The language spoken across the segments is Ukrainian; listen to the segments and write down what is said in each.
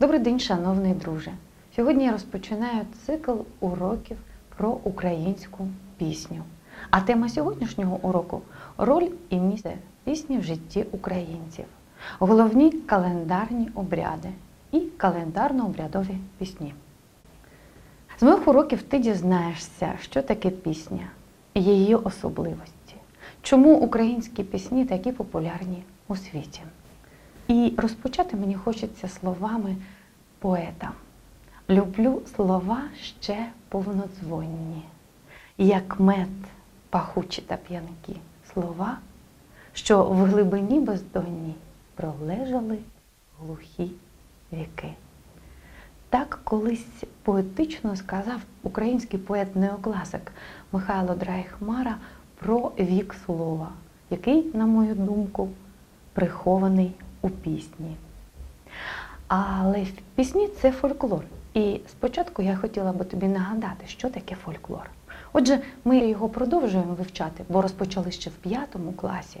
Добрий день, шановний друже. Сьогодні я розпочинаю цикл уроків про українську пісню. А тема сьогоднішнього уроку роль і місце пісні в житті українців, головні календарні обряди і календарно-обрядові пісні. З моїх уроків ти дізнаєшся, що таке пісня, її особливості, чому українські пісні такі популярні у світі. І розпочати мені хочеться словами поета. Люблю слова ще повнодзвонні, як мед пахучі та п'янкі, слова, що в глибині бездонній пролежали глухі віки. Так колись поетично сказав український поет-неокласик Михайло Драйхмара про вік слова, який, на мою думку, прихований у пісні. Але в пісні це фольклор. І спочатку я хотіла би тобі нагадати, що таке фольклор. Отже, ми його продовжуємо вивчати, бо розпочали ще в п'ятому класі,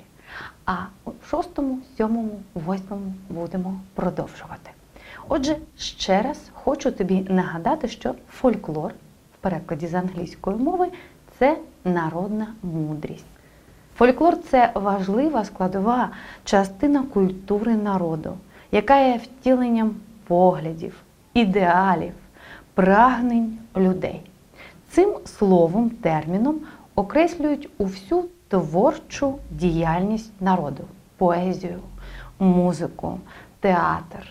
а у шостому, сьомому, восьмому будемо продовжувати. Отже, ще раз хочу тобі нагадати, що фольклор в перекладі з англійської мови це народна мудрість. Фольклор це важлива складова частина культури народу, яка є втіленням поглядів, ідеалів, прагнень людей. Цим словом, терміном окреслюють усю творчу діяльність народу, поезію, музику, театр,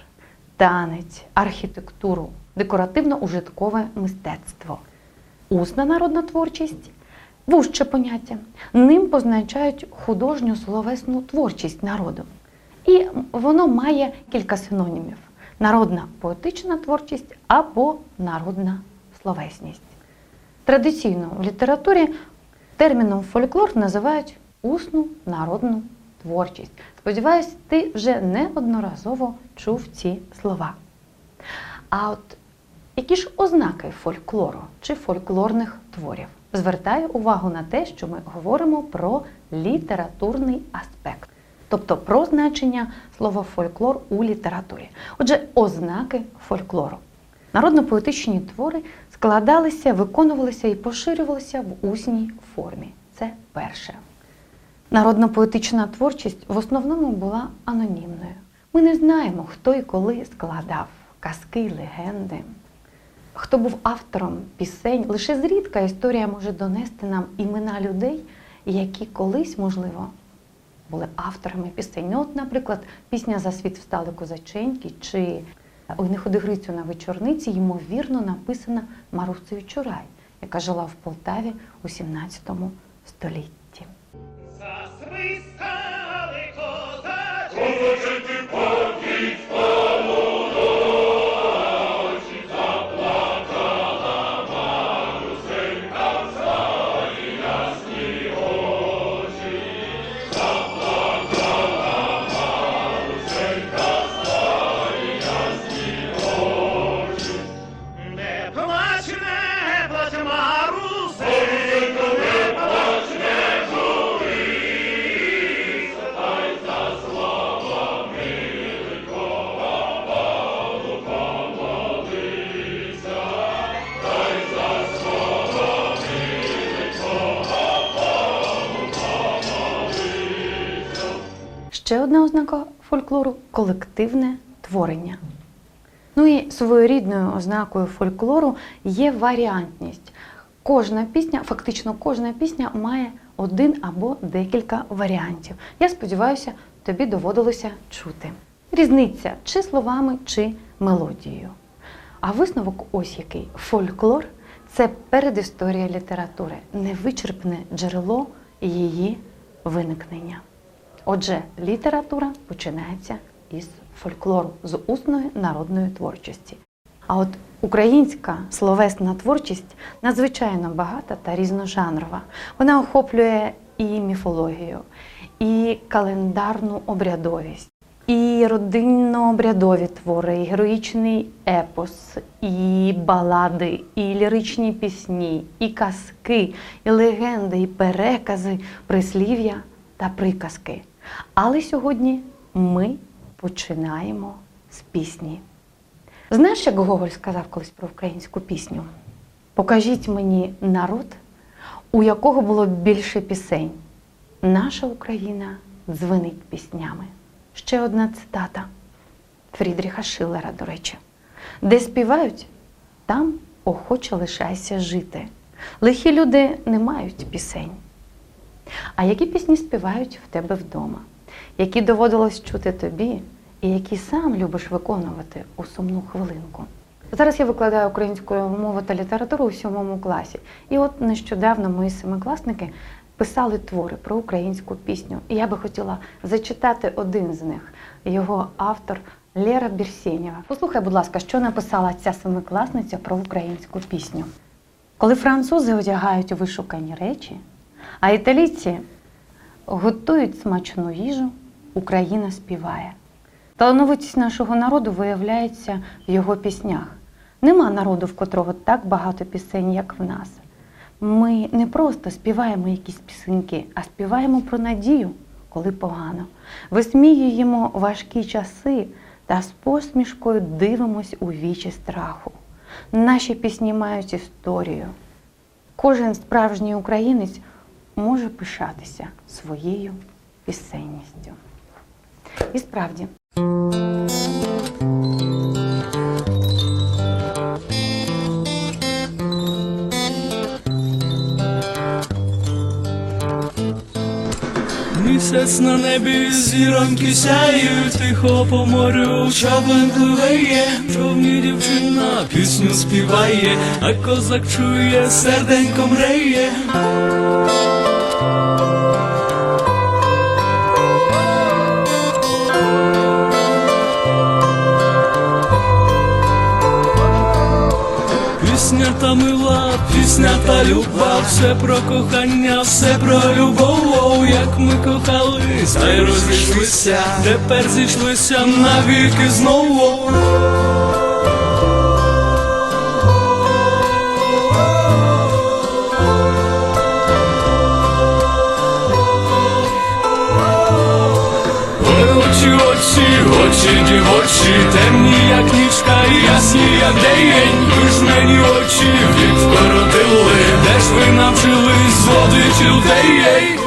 танець, архітектуру, декоративно-ужиткове мистецтво. Усна народна творчість вужче поняття. Ним позначають художню словесну творчість народу. І воно має кілька синонімів: народна поетична творчість або народна словесність. Традиційно в літературі терміном фольклор називають усну народну творчість. Сподіваюсь, ти вже неодноразово чув ці слова. А от які ж ознаки фольклору чи фольклорних творів? Звертаю увагу на те, що ми говоримо про літературний аспект, тобто про значення слова фольклор у літературі. Отже, ознаки фольклору. Народно-поетичні твори складалися, виконувалися і поширювалися в усній формі. Це перше. Народно-поетична творчість в основному була анонімною. Ми не знаємо, хто і коли складав казки, легенди. Хто був автором пісень, лише зрідка історія може донести нам імена людей, які колись, можливо, були авторами пісень. Ну, от, наприклад, пісня За світ встали козаченьки чи Ой, не на вечорниці, ймовірно, написана Марусею Чурай, яка жила в Полтаві у 17 столітті. Засвистали козачі. Не Ще одна ознака фольклору колективне творення. Ну і своєрідною ознакою фольклору є варіантність. Кожна пісня, фактично кожна пісня має один або декілька варіантів. Я сподіваюся, тобі доводилося чути. Різниця чи словами, чи мелодією. А висновок ось який: фольклор це передісторія літератури, невичерпне джерело її виникнення. Отже, література починається із фольклору, з усної народної творчості. А от українська словесна творчість надзвичайно багата та різножанрова. Вона охоплює і міфологію, і календарну обрядовість, і родинно-обрядові твори, і героїчний епос, і балади, і ліричні пісні, і казки, і легенди, і перекази, прислів'я та приказки. Але сьогодні ми починаємо з пісні. Знаєш, як Гоголь сказав колись про українську пісню? Покажіть мені народ, у якого було більше пісень. Наша Україна дзвенить піснями. Ще одна цитата Фрідріха Шиллера, до речі. Де співають, там охоче лишайся жити. Лихі люди не мають пісень. А які пісні співають в тебе вдома, які доводилось чути тобі, і які сам любиш виконувати у сумну хвилинку? Зараз я викладаю українську мову та літературу у сьомому класі. І от нещодавно мої семикласники писали твори про українську пісню. І я би хотіла зачитати один з них. Його автор Лера Бірсєнєва. Послухай, будь ласка, що написала ця семикласниця про українську пісню. Коли французи одягають вишукані речі, а італійці готують смачну їжу, Україна співає. Талановитість нашого народу виявляється в його піснях. Нема народу, в котрого так багато пісень, як в нас. Ми не просто співаємо якісь пісеньки, а співаємо про надію, коли погано. Висміюємо важкі часи та з посмішкою дивимось у вічі страху. Наші пісні мають історію. Кожен справжній українець може пишатися своєю пісенністю. І справді, Місяць на небі зіроньки сяють, тихо по морю човен пливає, човні дівчина пісню співає, а козак чує, серденько мреє. Пісня та мила, пісня та люба, все про кохання, все про любов, як ми кохались, та й розійшлися, тепер зійшлися навіки знову. Очі, очі, очі дівочі, темні, як нічка, і ясні, як день. Ви очі породили, де ж ви навчились зводить людей?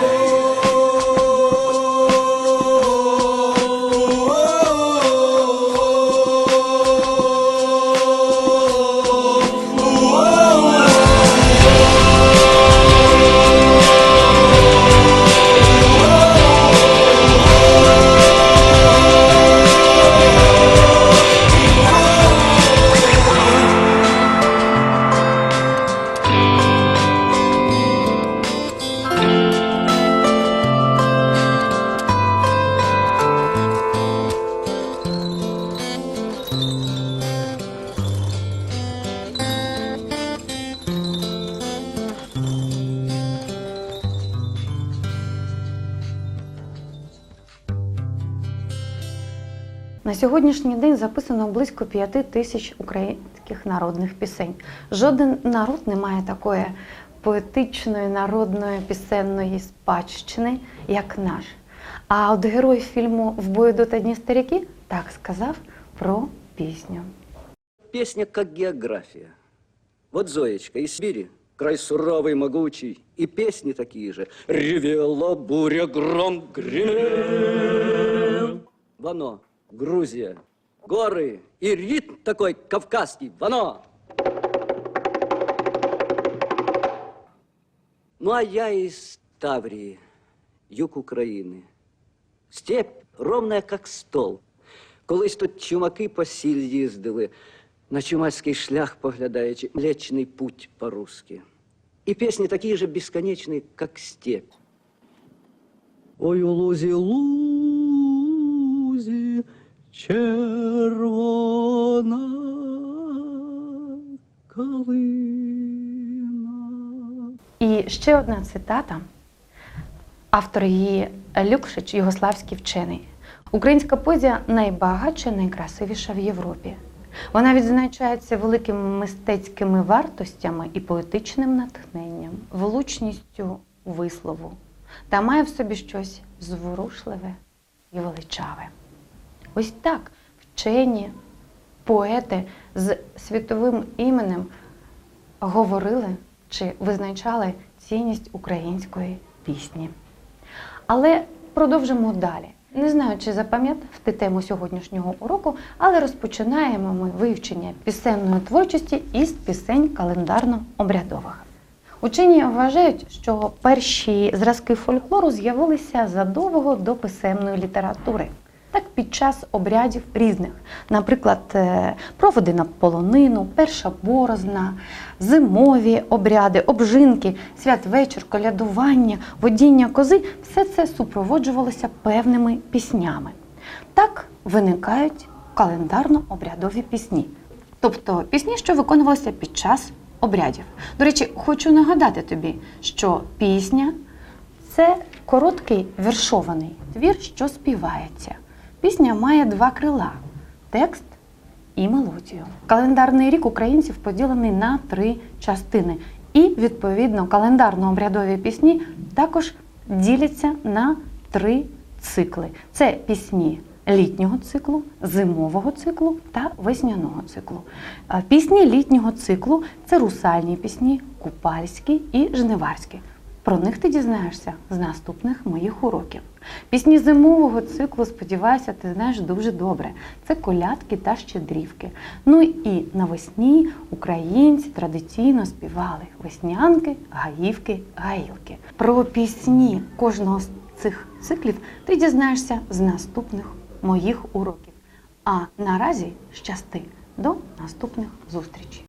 Сьогоднішній день записано близько п'яти тисяч українських народних пісень. Жоден народ не має такої поетичної народної пісенної спадщини, як наш. А от герой фільму В бою до одні старіки так сказав про пісню. Песня как география. Вот Зоечка из Сибири, край суровый, могучий, и песни такие же. Ревела буря, гром гремел. Вано, Грузия, горы и ритм такой кавказский. Вано! Ну, а я из Таврии, юг України. Степь ровная, как стол. Колись тут чумаки по сіль їздили, на чумацький шлях поглядаючи, Млечний путь по-русски. І пісні такі же безконечні, як степь. Ой, у лузі, лузі, Червона калина. І ще одна цитата. Автор її Люкшич, югославський вчений. Українська поезія найбагатша, найкрасивіша в Європі. Вона відзначається великими мистецькими вартостями і поетичним натхненням, влучністю вислову та має в собі щось зворушливе і величаве. Ось так вчені поети з світовим іменем говорили чи визначали цінність української пісні. Але продовжимо далі. Не знаю, чи запам'ятав ти тему сьогоднішнього уроку, але розпочинаємо ми вивчення пісенної творчості із пісень календарно-обрядових. Учені вважають, що перші зразки фольклору з'явилися задовго до писемної літератури. Так, під час обрядів різних, наприклад, е, проводи на полонину, перша борозна, зимові обряди, обжинки, святвечір, колядування, водіння кози все це супроводжувалося певними піснями. Так виникають календарно-обрядові пісні, тобто пісні, що виконувалися під час обрядів. До речі, хочу нагадати тобі, що пісня це короткий віршований твір, що співається. Пісня має два крила текст і мелодію. Календарний рік українців поділений на три частини. І, відповідно, календарно-обрядові пісні також діляться на три цикли: це пісні літнього циклу, зимового циклу та весняного циклу. Пісні літнього циклу це русальні пісні, купальські і жниварські. Про них ти дізнаєшся з наступних моїх уроків. Пісні зимового циклу, сподіваюся, ти знаєш дуже добре. Це колядки та щедрівки. Ну і навесні українці традиційно співали веснянки, гаївки, гаїлки. Про пісні кожного з цих циклів ти дізнаєшся з наступних моїх уроків. А наразі щасти до наступних зустрічей.